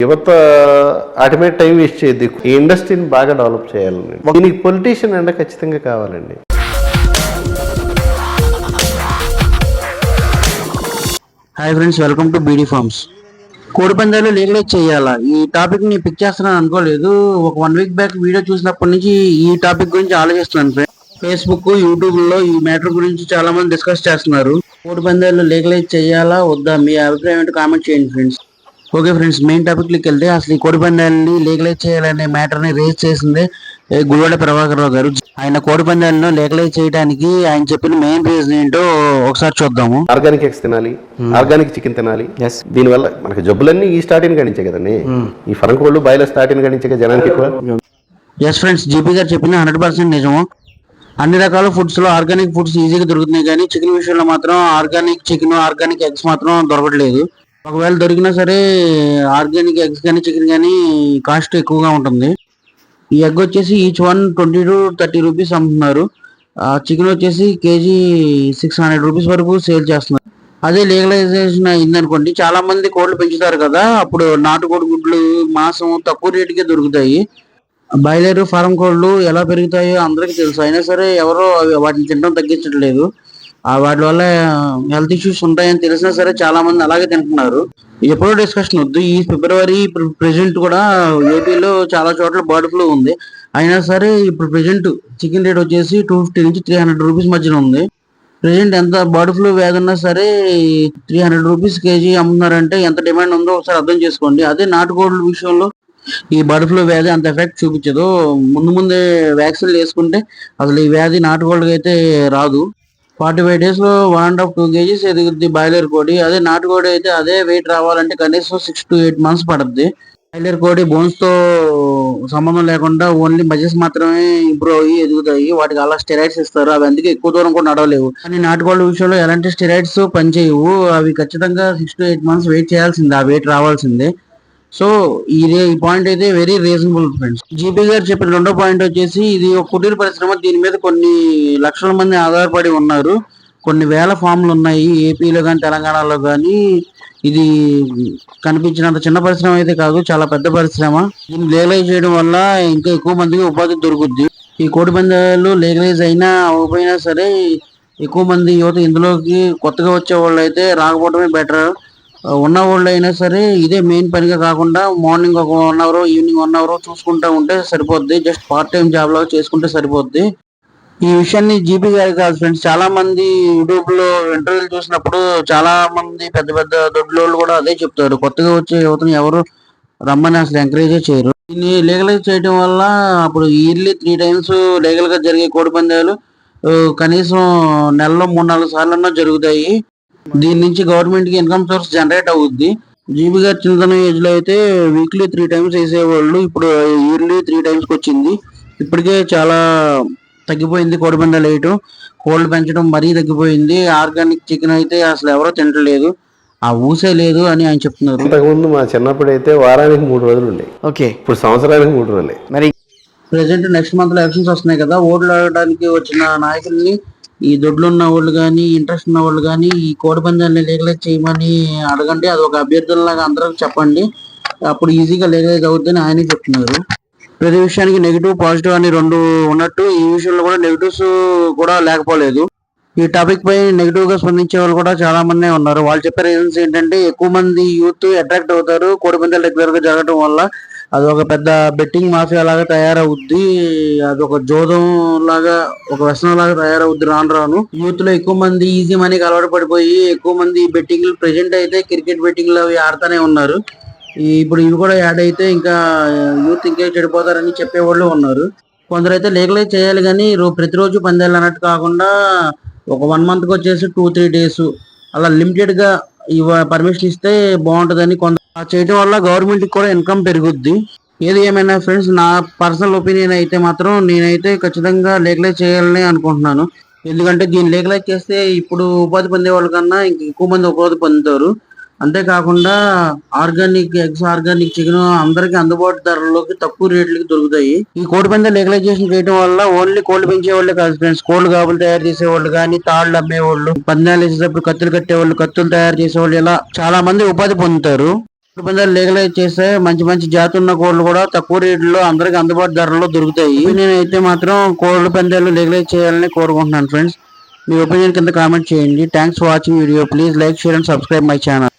యువత automate time waste చేయద్దు. ఈ ఇండస్ట్రీని బాగా డెవలప్ చేయాలండి. దీనికి పొలిటీషియన్ అంటే ఖచ్చితంగా కావాలండి. Hi friends welcome to BD farms కోడి పందాలు లీగలైజ్ చేయాలా? ఈ టాపిక్ని పిక్ చేస్తున్నాను అనుకోలేదు. ఒక వన్ వీక్ బ్యాక్ వీడియో చూసినప్పటి నుంచి ఈ టాపిక్ గురించి ఆలోచిస్తున్నాను ఫ్రెండ్స్ ఫేస్బుక్ యూట్యూబ్లో ఈ మ్యాటర్ గురించి చాలా మంది డిస్కస్ చేస్తున్నారు కోడిపందాలు లీగలైజ్ చేయాలా? వద్దా? మీ అభిప్రాయం ఏంటో కామెంట్ చేయండి ఫ్రెండ్స్ ఓకే ఫ్రెండ్స్ మెయిన్ టాపిక్లోకి వెళ్తే అసలు ఈ కోడి పందాలని లీగలైజ్ చేయాలనే మ్యాటర్ని రేజ్ చేసిందే గుడివాడ ప్రభాకర్ రావు గారు. ఆయన కోడి పందాలను లీగలైజ్ చేయడానికి ఆయన చెప్పిన మెయిన్ రీజన్ ఏంటో ఒకసారి చూద్దాము. ఆర్గానిక్ ఎగ్స్ తినాలి ఆర్గానిక్ చికెన్ తినాలి. దీనివల్ల మనకి జబ్బులన్నీ ఈ స్టార్టింగ్ గడించే కదండి. ఈ ఫరం కోళ్ళు బాయిలో స్టార్టింగ్ గడించే కదా జనానికి ఎక్కువ? ఎస్ ఫ్రెండ్స్ జీపీ గారు చెప్పిన హండ్రెడ్ పర్సెంట్ నిజము. అన్ని రకాల ఫుడ్స్లో ఆర్గానిక్ ఫుడ్స్ ఈజీగా దొరుకుతున్నాయి కానీ చికెన్ విషయంలో మాత్రం ఆర్గానిక్ చికెన్ ఆర్గానిక్ ఎగ్స్ మాత్రం దొరకట్లేదు. ఒకవేళ దొరికినా సరే ఆర్గానిక్ ఎగ్స్ కానీ చికెన్ కానీ కాస్ట్ ఎక్కువగా ఉంటుంది. ఈ ఎగ్ వచ్చేసి each one twenty to thirty rupees అమ్ముతున్నారు. చికెన్ వచ్చేసి కేజీ సిక్స్ హండ్రెడ్ రూపీస్ వరకు సేల్ చేస్తున్నారు. అదే లీగలైజేషన్ అయిందనుకోండి చాలా మంది కోళ్ళు పెంచుతారు కదా అప్పుడు నాటుకోడి గుడ్లు మాంసం తక్కువ రేటుకే దొరుకుతాయి. బాయిలర్ ఫారం కోళ్ళు ఎలా పెరుగుతాయో అందరికీ తెలుసు. అయినా సరే ఎవరో అవి వాటిని తినడం తగ్గించట్లేదు. వాటి వల్ల హెల్త్ ఇష్యూస్ ఉంటాయని తెలిసినా సరే చాలా మంది అలాగే తింటున్నారు. ఎప్పుడో డిస్కషన్ వద్దు. ఈ ఫిబ్రవరి ప్రెసెంట్ కూడా ఏపీలో చాలా చోట్ల బర్డ్ ఫ్లూ ఉంది. అయినా సరే ఇప్పుడు ప్రెసెంట్ చికెన్ రేట్ వచ్చేసి టూ ఫిఫ్టీ నుంచి త్రీ హండ్రెడ్ రూపీస్ మధ్యన ఉంది. ప్రెసెంట్ ఎంత బర్డ్ ఫ్లూ వ్యాధి ఉన్నా సరే త్రీ హండ్రెడ్ రూపీస్ కేజీ అమ్ముతున్నారంటే ఎంత డిమాండ్ ఉందో ఒకసారి అర్థం చేసుకోండి. అదే నాటుకోడ్ల విషయంలో ఈ బర్డ్ ఫ్లూ వ్యాధి అంత ఎఫెక్ట్ చూపించదు. ముందు ముందే వ్యాక్సిన్ వేసుకుంటే అసలు ఈ వ్యాధి నాటుకోళ్ళకి అయితే రాదు. ఫార్టీ ఫైవ్ డేస్లో one and half two kgs ఎదుగుద్ది boiler కోడి. అదే నాటుకోడి అయితే అదే వెయిట్ రావాలంటే కనీసం సిక్స్ టు ఎయిట్ మంత్స్ పడుద్ది. బాయిలర్ కోడి బోన్స్తో సంబంధం లేకుండా ఓన్లీ మజిల్స్ మాత్రమే ఇంప్రూవ్ అయ్యి ఎదుగుతాయి. వాటికి అలా స్టెరాయిడ్స్ ఇస్తారు. అవి అందుకే ఎక్కువ దూరం కూడా నడవలేవు. కానీ నాటుకోళ్ళ విషయంలో ఎలాంటి స్టెరాయిడ్స్ పనిచేయవు. అవి ఖచ్చితంగా six to eight months weight చేయాల్సిందే. ఆ వెయిట్ రావాల్సిందే. సో ఇది ఈ పాయింట్ అయితే వెరీ రీజనబుల్ ఫ్రెండ్స్ జీపీ గారు చెప్పిన రెండో పాయింట్ వచ్చేసి ఇది ఒక కుటీర పరిశ్రమ దీని మీద కొన్ని లక్షల మంది ఆధారపడి ఉన్నారు. కొన్ని వేల ఫామ్లు ఉన్నాయి. ఏపీలో కానీ తెలంగాణలో కానీ ఇది కనిపించినంత చిన్న పరిశ్రమ అయితే కాదు చాలా పెద్ద పరిశ్రమ. దీన్ని లీగలైజ్ చేయడం వల్ల ఇంకా ఎక్కువ మందికి ఉపాధి దొరుకుద్ది. ఈ కోడి పందాలు లీగలైజ్ అయినా అవ్వకపోయినా సరే ఎక్కువ మంది యువత ఇందులోకి కొత్తగా వచ్చే వాళ్ళు అయితే రాకపోవడమే బెటర్ ఉన్న వాళ్ళు అయినా సరే ఇదే మెయిన్ పనిగా కాకుండా మార్నింగ్ ఒక one hour evening one hour చూసుకుంటా ఉంటే సరిపోద్ది. జస్ట్ పార్ట్ టైం జాబ్ లాగా చేసుకుంటే సరిపోద్ది. ఈ విషయాన్ని జీపీ గారి కాదు ఫ్రెండ్స్ చాలా మంది యూట్యూబ్లో ఇంటర్వ్యూలు చూసినప్పుడు చాలా మంది పెద్ద పెద్ద దొడ్లోళ్ళు కూడా అదే చెప్తారు. కొత్తగా వచ్చే యువతని ఎవరు రమ్మని అసలు ఎంకరేజ్ చేయరు. దీన్ని లీగలైజ్ చేయడం వల్ల అప్పుడు ఇయర్లీ త్రీ టైమ్స్ లీగల్గా జరిగే కోడి పందాలు కనీసం నెలలో మూడు నాలుగు సార్లన్నా జరుగుతాయి. దీని నుంచి గవర్నమెంట్కి ఇన్కమ్ సోర్స్ జనరేట్ అవుద్ది. జీబీ గారు చిన్నతనం ఏజ్లో అయితే వీక్లీ త్రీ టైమ్స్ వేసేవాళ్ళు ఇప్పుడు ఇయర్లీ త్రీ టైమ్స్ వచ్చింది ఇప్పటికే చాలా తగ్గిపోయింది కోడి పందాలు వేయటం కోళ్ళు పెంచడం మరీ తగ్గిపోయింది. ఆర్గానిక్ చికెన్ అయితే అసలు ఎవరో తింటలేదు ఆ ఊసే లేదు అని ఆయన చెప్తున్నారు. ఇంతకుముందు మా చిన్నప్పుడు అయితే వారానికి మూడు రోజులు ఓకే. ఇప్పుడు సంవత్సరానికి మూడు రోజులే. మరి ప్రెసెంట్ నెక్స్ట్ మంత్లో ఎలక్షన్స్ వస్తున్నాయి కదా. ఓట్లు ఆడడానికి వచ్చిన నాయకుల్ని ఈ దొడ్లు ఉన్న వాళ్ళు కానీ ఇంట్రెస్ట్ ఉన్న వాళ్ళు కానీ ఈ కోడి పందాలని లీగలైజ్ చేయమని అడగండి. అది ఒక అభ్యర్థులలాగా అందరూ చెప్పండి. అప్పుడు ఈజీగా లీగలైజ్ అవుతుందని ఆయనే చెప్తున్నారు. ప్రతి విషయానికి నెగిటివ్ పాజిటివ్ అని రెండు ఉన్నట్టు ఈ విషయంలో కూడా నెగిటివ్స్ కూడా లేకపోలేదు. ఈ టాపిక్ పై నెగిటివ్గా స్పందించే వాళ్ళు కూడా చాలా మంది ఉన్నారు. వాళ్ళు చెప్పే రీజన్స్ ఏంటంటే ఎక్కువ మంది యూత్ అట్రాక్ట్ అవుతారు. కోడి పందాలు రెగ్యులర్గా జరగడం వల్ల అది ఒక పెద్ద బెట్టింగ్ మాఫియా లాగా తయారవుద్ది. అది ఒక జోదం లాగా ఒక వ్యసనం లాగా తయారవుద్ది రాను రాను. యూత్లో ఎక్కువ మంది ఈజీ మనీకి అలవాటు పడిపోయి ఎక్కువ మంది బెట్టింగ్ ప్రెజెంట్ అయితే క్రికెట్ బెట్టింగ్లు అవి ఆడుతూనే ఉన్నారు. ఇప్పుడు ఇవి కూడా యాడ్ అయితే ఇంకా యూత్ ఇంకే చెడిపోతారని చెప్పేవాళ్ళు ఉన్నారు. కొందరైతే లీగలైజ్ చేయాలి కానీ రో- ప్రతిరోజు పందేళ్ళు అన్నట్టు కాకుండా ఒక వన్ మంత్కి వచ్చేసి టూ త్రీ డేస్ అలా లిమిటెడ్గా ఇవ పర్మిషన్ ఇస్తే బాగుంటదని కొంత ఆ చేయడం వల్ల గవర్నమెంట్కి కూడా ఇన్కమ్ పెరుగుద్ది. ఏది ఏమైనా ఫ్రెండ్స్ నా పర్సనల్ ఒపీనియన్ అయితే మాత్రం నేనైతే ఖచ్చితంగా లేఖలే చేయాలని అనుకుంటున్నాను. ఎందుకంటే దీన్ని లీగలైజ్ చేస్తే ఇప్పుడు ఉపాధి పొందే వాళ్ళకన్నా ఇంక ఎక్కువ మంది ఉపాధి పొందుతారు. అంతేకాకుండా ఆర్గానిక్ ఎగ్స్ ఆర్గానిక్ చికెన్ అందరికి అందుబాటు ధరలోకి తక్కువ రేట్లకి దొరుకుతాయి. ఈ కోడి పందాలు లీగలైజేషన్ చేయడం వల్ల ఓన్లీ కోళ్ళు పెంచే వాళ్ళే కాదు ఫ్రెండ్స్ కోళ్ళు గాబులు తయారు చేసే వాళ్ళు కానీ తాళ్ళు అమ్మేవాళ్ళు పందాలు వేసేటప్పుడు కత్తులు కట్టేవాళ్ళు కత్తులు తయారు చేసే వాళ్ళు ఇలా చాలా మంది ఉపాధి పొందుతారు. కోడి పందాలు లీగలైజ్ చేస్తే మంచి మంచి జాతి ఉన్న కోళ్ళు కూడా తక్కువ రేట్లో అందరికి అందుబాటు ధరలో దొరుకుతాయి. నేనైతే మాత్రం కోళ్ళ పందాలు లీగలైజ్ చేయాలని కోరుకుంటున్నాను ఫ్రెండ్స్ మీ ఒపీనియన్ కింద కామెంట్ చేయండి. Thanks for watching video please like share and subscribe my channel